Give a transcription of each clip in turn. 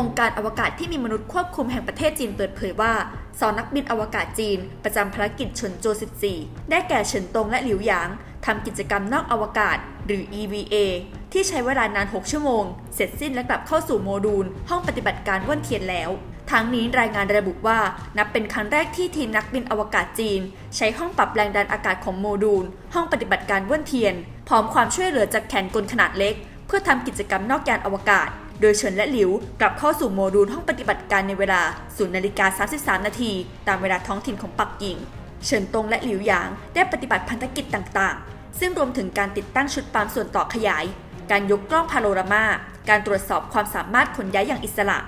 องค์การอวกาศที่มีมนุษย์ควบคุมแห่งประเทศจีนเปิดเผยว่าสองนักบินอวกาศจีน ประจำภารกิจเฉินโจ 14 ได้แก่เฉินตงและหลิวหยางทำกิจกรรมนอกอวกาศ หรือ EVA ที่ใช้เวลานาน 6 ชั่วโมง เสร็จสิ้นและกลับเข้าสู่โมดูล ห้องปฏิบัติการว่นเทียนแล้วทั้งนี้รายงานระบุว่านับเป็นครั้งแรกที่ทีมนักบินอวกาศจีน ใช้ห้องปรับแรงดันอากาศของโมดูล ห้องปฏิบัติการว่นเทียน พร้อมความช่วยเหลือจากแขนกลขนาดเล็ก เพื่อทำกิจกรรมนอกยานอวกาศ โดยเฉินและหลิวกลับเข้าสู่โมดูลห้องปฏิบัติการในเวลา0นาฬิกา33 นาที ตามเวลาท้องถิ่นของปักกิ่ง เฉินตงและหลิวหยางได้ปฏิบัติพันธกิจต่างๆ ซึ่งรวมถึงการติดตั้งชุดปั๊มส่วนต่อขยาย การยกกล้องพาโนรามา การตรวจสอบความสามารถขนย้ายอย่างอิสระ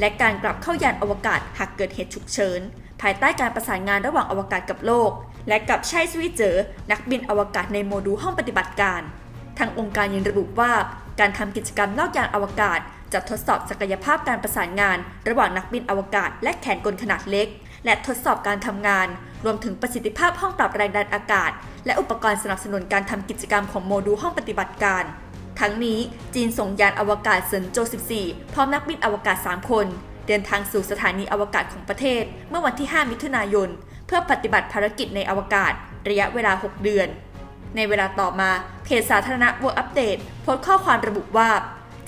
และการกลับเข้ายานอวกาศหากเกิดเหตุฉุกเฉิน ภายใต้การประสานงานระหว่างอวกาศกับโลก และกับไช่สวิเจอร์นักบินอวกาศในโมดูลห้องปฏิบัติการ ทางองค์การยังระบุว่าการทำกิจกรรมนอกยานอวกาศ จะทดสอบศักยภาพการประสานงาน ระหว่างนักบินอวกาศ และแขนกลขนาดเล็ก และทดสอบการทำงาน รวมถึงประสิทธิภาพห้องปรับแรงดันอากาศ และอุปกรณ์สนับสนุนการทำกิจกรรมของโมดูลห้องปฏิบัติการ ทั้งนี้จีนส่งยานอวกาศเซินโจ 14 พร้อมนักบินอวกาศ 3 คน เดินทางสู่สถานีอวกาศของประเทศ เมื่อวันที่ 5 มิถุนายน เพื่อปฏิบัติภารกิจในอวกาศ ระยะเวลา 6 เดือน ในเวลาต่อมาเพจสาธารณะ World Update โพสต์ข้อความระบุว่า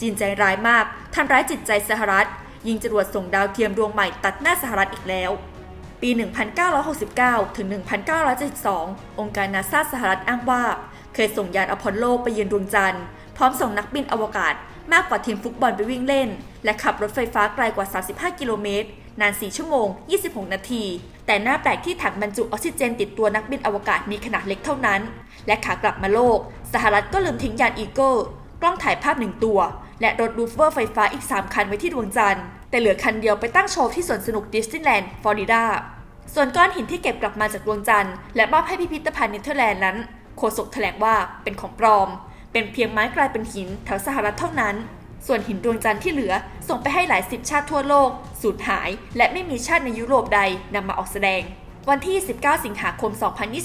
จีนใจร้ายมากทำร้ายจิตใจสหรัฐ ยิงจรวดส่งดาวเทียมดวงใหม่ตัดหน้าสหรัฐอีกแล้ว ปี 1969 ถึง 1972 องค์การนาซาสหรัฐอ้างว่า เคยส่งยานอพอลโลไปเยือนดวงจันทร์ พร้อมส่งนักบินอวกาศมากกว่าทีมฟุตบอลไปวิ่งเล่น และขับรถไฟฟ้าไกลกว่า 35 กิโลเมตร นาน 4 ชั่วโมง 26 นาที แต่หน้าแปลกที่ถังบรรจุออกซิเจนติดตัวนักบินอวกาศมีขนาดเล็กเท่านั้น และขากลับมาโลก สหรัฐก็ลืมทิ้งยานอีเกิลกล้องถ่ายภาพหนึ่งตัว และรถรูฟเวอร์ไฟฟ้าอีก 3 คันไว้ที่ดวงจันทร์ แต่เหลือคันเดียวไปตั้งโชว์ที่สวนสนุกดิสนีย์แลนด์ฟลอริดา ส่วนก้อนหินที่เก็บกลับมาจากดวงจันทร์และมอบให้พิพิธภัณฑ์เนเธอร์แลนด์นั้น โฆษกแถลงว่าเป็นของปลอม เป็นเพียงไม้กลายเป็นหินแถวสหรัฐเท่านั้น ส่วนหินดวงจันทร์ที่เหลือส่งไปให้หลายสิบชาติทั่วโลก สูญหาย และไม่มีชาติในยุโรปใดนำมาออกแสดงวันที่ 19 สิงหาคม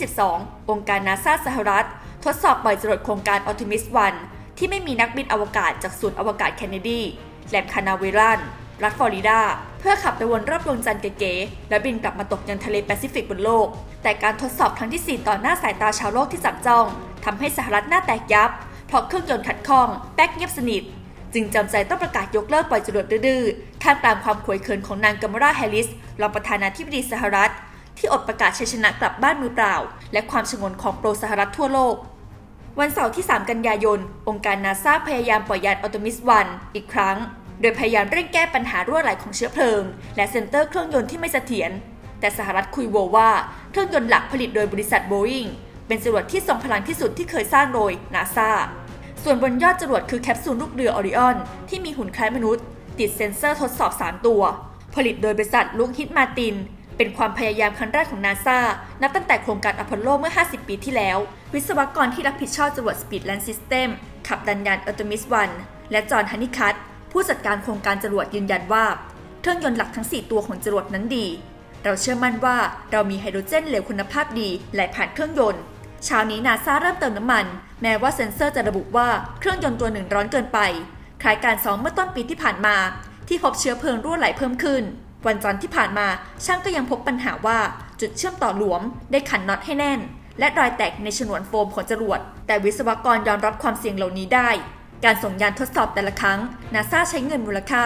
2022 องค์การนาซาสหรัฐ ทดสอบปล่อยจรวดโครงการ Artemis 1 ที่ไม่มีนักบินอวกาศจากศูนย์อวกาศเคนเนดี แหลมคานาเวรันรัฐฟลอริดา เพื่อขับไปวนรอบดวงจันทร์เก๋ๆและบินกลับมาตกยังทะเลแปซิฟิกบนโลก แต่การทดสอบครั้งที่ 4 ต่อหน้าสายตาชาวโลกที่จับจ้องทำให้สหรัฐหน้าแตกยับ เพราะเครื่องยนต์ขัดข้อง แป๊กเงียบสนิท จึงจำใจต้องประกาศยกเลิกปล่อยจรวดดื้อๆท่ามกลางความขวยเขินของนางกัมราแฮริสรองประธานาธิบดีสหรัฐ ที่อดประกาศชัยชนะกลับบ้านมือเปล่า และความชงนของโปรสหรัฐทั่วโลก วันเสาร์ที่ 3 กันยายน องค์การนาซาพยายามปล่อยยานอัลตมิสวันอีกครั้ง โดยพยายามเร่งแก้ปัญหารั่วไหลของเชื้อเพลิง และเซ็นเตอร์เครื่องยนต์ที่ไม่เสถียร แต่สหรัฐคุยโวว่าเครื่องยนต์หลักผลิตโดยบริษัทโบอิงเป็นจรวดที่ทรงพลังที่สุดที่เคยสร้างโดยนาซาส่วนบนยอดจรวดคือแคปซูลลูกเรือออริออนที่มีหุ่นคล้ายมนุษย์ ติดเซ็นเซอร์ทดสอบ 3 ตัว ผลิตโดยบริษัทลุงฮิตมาติน เป็นความพยายามครั้งแรกของนาซานับตั้งแต่โครงการอพอลโลเมื่อ 50 ปีที่แล้ว วิศวกรที่รับผิดชอบจรวด Speed Land System ขับดันยานอัลตมิสวันและจอห์นฮันนิคัตผู้จัดการโครงการจรวดยืนยันว่าเครื่องยนต์หลักทั้ง 4 ตัวของจรวดนั้นดี เราเชื่อมั่นว่าเรามีไฮโดรเจนเหลวคุณภาพดีไหลผ่านเครื่องยนต์เช้านี้นาซาเริ่มเติมน้ำมัน แม้ว่าเซ็นเซอร์จะระบุว่าเครื่องยนต์ตัวหนึ่งร้อนเกินไป คล้ายการซ้อมเมื่อต้นปีที่ผ่านมา ที่พบเชื้อเพลิงรั่วไหลเพิ่มขึ้น วันจันทร์ที่ผ่านมาช่างก็ยังพบปัญหาว่าจุดเชื่อมต่อหลวม ได้ขันน็อตให้แน่น และรอยแตกในฉนวนโฟมของจรวด แต่วิศวกรยอมรับความเสี่ยงเหล่านี้ได้ การส่งยานทดสอบแต่ละครั้งนาซาใช้เงินมูลค่า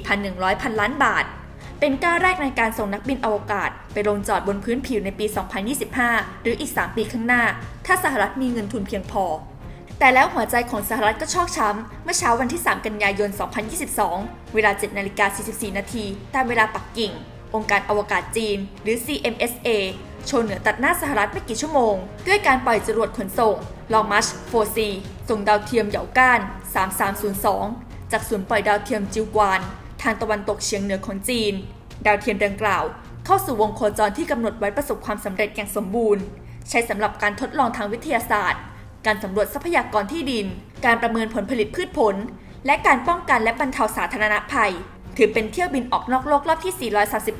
4,100 พันล้านบาท เป็นก้าวแรกในการส่งนักบินอวกาศ ไปลงจอดบนพื้นผิวในปี 2025 หรืออีก 3 ปีข้างหน้า ถ้าสหรัฐมีเงินทุนเพียงพอ แต่แล้วหัวใจของสหรัฐก็ชอกช้ำ เมื่อเช้าวันที่ 3 กันยายน 2022 เวลา 7 นาฬิกา 44 นาที ตามเวลาปักกิ่ง องค์การอวกาศจีน หรือ CMSA โชว์เหนือตัดหน้าสหรัฐไม่กี่ชั่วโมง ด้วยการปล่อยจรวดขนส่งลองมัช 4C ส่งดาวเทียมเหยาก้าน 3302 จากศูนย์ปล่อยดาวเทียมจิวกวาน ทางตะวันตกเฉียงเหนือของจีน ดาวเทียมดังกล่าว เข้าสู่วงโคจรที่กำหนดไว้ประสบความสำเร็จอย่างสมบูรณ์ ใช้สำหรับการทดลองทางวิทยาศาสตร์ การสำรวจทรัพยากรที่ดิน การประเมินผลผลิตพืชผล และการป้องกันและบรรเทาสาธารณภัย ถือเป็นเที่ยวบินออกนอกโลกรอบที่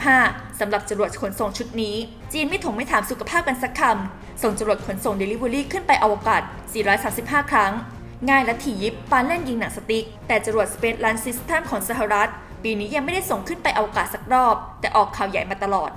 435 สำหรับจรวดขนส่งชุดนี้ จีนไม่ถงไม่ถามสุขภาพกันสักคำ ส่งจรวดขนส่งเดลิเวอรี่ขึ้นไปอวกาศ 435 ครั้ง ง่ายและถี่ยิบปานเล่นยิงหนังสติ๊ก แต่จรวด Space Launch System ของสหรัฐ ปีนี้ยังไม่ได้ส่งขึ้นไปอวกาศสักรอบ แต่ออกข่าวใหญ่มาตลอด